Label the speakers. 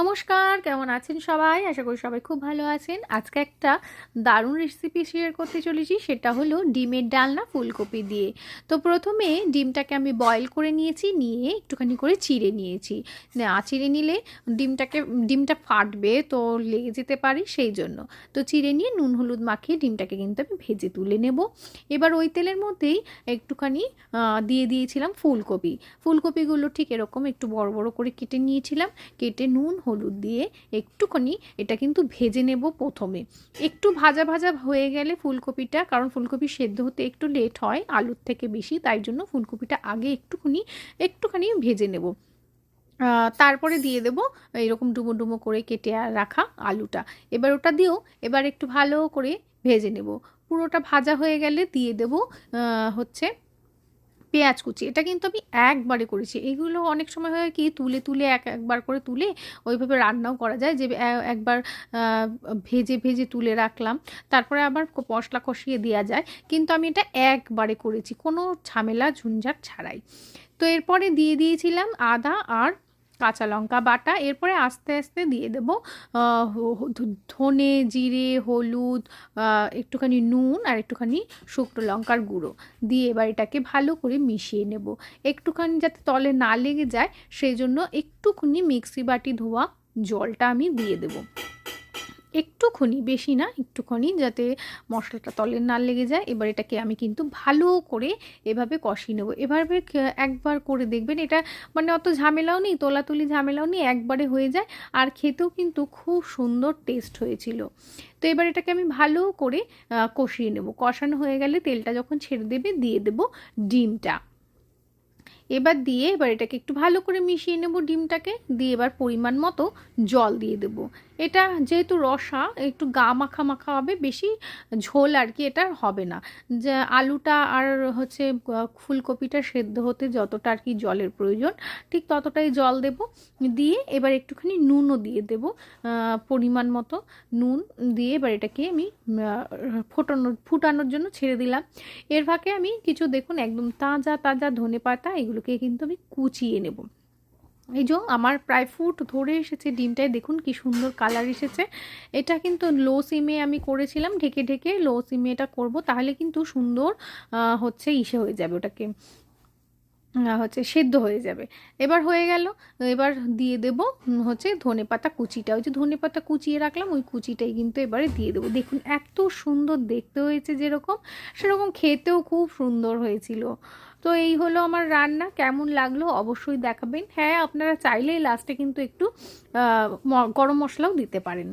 Speaker 1: নমস্কার, কেমন আছেন সবাই? আশা করি সবাই খুব ভালো আছেন। আজকে একটা দারুণ রেসিপি শেয়ার করতে চলেছি, সেটা হলো ডিমের ডালনা ফুলকপি দিয়ে। তো প্রথমে ডিমটাকে আমি বয়েল করে নিয়েছি, নিয়ে একটুখানি করে চিড়ে নিয়েছি। না, চিড়ে নিলে ডিমটাকে, ডিমটা ফাটবে তো লেগে যেতে পারি সেই জন্য। তো চিড়ে নিয়ে নুন হলুদ মাখিয়ে ডিমটাকে কিন্তু আমি ভেজে তুলে নেব। এবার ওই তেলের মধ্যেই একটুখানি দিয়ে দিয়েছিলাম ফুলকপি। ফুলকপিগুলো ঠিক এরকম একটু বড় বড় করে কেটে নিয়েছিলাম। কেটে নুন হলুদ দিয়ে একটুখানি এটা কিন্তু ভেজে নেব প্রথমে। একটু ভাজা ভাজা হয়ে গেলে ফুলকপিটা, কারণ ফুলকপি সেদ্ধ হতে একটু লেট হয়, আলুর থেকে বেশি, তাই জন্য ফুলকপিটা আগে একটুখানি একটুখানি ভেজে নেব। তারপরে দিয়ে দেব এরকম ডুমো ডুমো করে কেটে রাখা আলুটা। এবার ওটা দিয়েও এবার একটু ভালো করে ভেজে নেব। পুরোটা ভাজা হয়ে গেলে দিয়ে দেব হচ্ছে পেঁয়াজ কুচি, এটা কিন্তু আমি একবারে করেছি। এগুলো অনেক সময় হয় কি, তুলে তুলে এক একবার করে তুলে ওইভাবে রান্নাও করা যায়, যে একবার ভেজে ভেজে তুলে রাখলাম। তারপরে আবার মশলা কষিয়ে দেওয়া যায়। কিন্তু আমি এটা একবারে করেছি, কোনো ঝামেলা ঝুঞ্ঝাট ছাড়াই। তো এরপরে দিয়ে দিয়েছিলাম আদা আর কাঁচা লঙ্কা বাটা, এরপরে আস্তে আস্তে দিয়ে দেব ধনে, জিরে, হলুদ একটুখানি নুন আর একটুখানি শুকনো লঙ্কার গুঁড়ো দিয়ে এবার এটাকে ভালো করে মিশিয়ে নেব। একটুখানি যাতে তলে না লেগে যায়, সেই জন্য একটুখানি মিক্সি বাটি ধোয়া জলটা আমি দিয়ে দেবো। একটুখানি, বেশি না, একটুখানি যাতে মশলাটা তলে না লেগে যায়। এবার এটাকে আমি কিন্তু ভালো করে এভাবে কষিয়ে নেব। এভাবে একবার করে দেখবেন, এটা মানে অত ঝামেলাও নেই, তোলাতুলি ঝামেলাও নেই, একবারে হয়ে যায়। আর খেতেও কিন্তু খুব সুন্দর টেস্ট হয়েছিল। তো এবার এটাকে আমি ভালো করে কষিয়ে নেব। কষানো হয়ে গেলে তেলটা যখন ছেড়ে দেবে, দিয়ে দেব ডিমটা। এবার দিয়ে এবার এটাকে একটু ভালো করে মিশিয়ে নেব ডিমটাকে। দিয়ে এবার পরিমাণ মতো জল দিয়ে দেব। এটা যেহেতু রসা, একটু গা মাখা মাখা হবে, বেশি ঝোল আর কি এটা হবে না। যে আলুটা আর হচ্ছে ফুলকপিটা সেদ্ধ হতে যতটা আর কি জলের প্রয়োজন, ঠিক ততটাই জল দেব। দিয়ে এবার একটুখানি নুনও দিয়ে দেব পরিমাণ মতো নুন দিয়ে এবার এটাকে আমি ফোটানোর ফুটানোর জন্য ছেড়ে দিলাম। এর ফাঁকে আমি কিছু দেখুন, একদম তাজা তাজা ধনে পাতা এগুলোকে কিন্তু আমি কুচিয়ে নেব। এই যে আমার প্রায় ফুট ধরে এসেছে ডিমটায়, দেখুন কি সুন্দর কালার এসেছে। এটা কিন্তু লো সিমে আমি করেছিলাম, ঢেকে ঢেকে লো সিমে এটা করব, তাহলে কিন্তু সুন্দর হচ্ছে ইসে হয়ে যাবে ওটাকে। হচ্ছে সেদ্ধ হয়ে যাবে। এবার হয়ে গেল, এবার দিয়ে দেব হচ্ছে ধনে পাতা কুচিটা। ওই যে ধনে পাতা কুচিয়ে রাখলাম, ওই কুচিটাই কিন্তু এবারে দিয়ে দেবো। দেখুন, এত সুন্দর দেখতে হয়েছে যেরকম, সেরকম খেতেও খুব সুন্দর হয়েছিল। তো এই হলো আমার রান্না, কেমন লাগল অবশ্যই দেখাবেন। হ্যাঁ আপনারা চাইলেই লাস্টে কিন্তু একটু গরম মশলাও দিতে পারেন।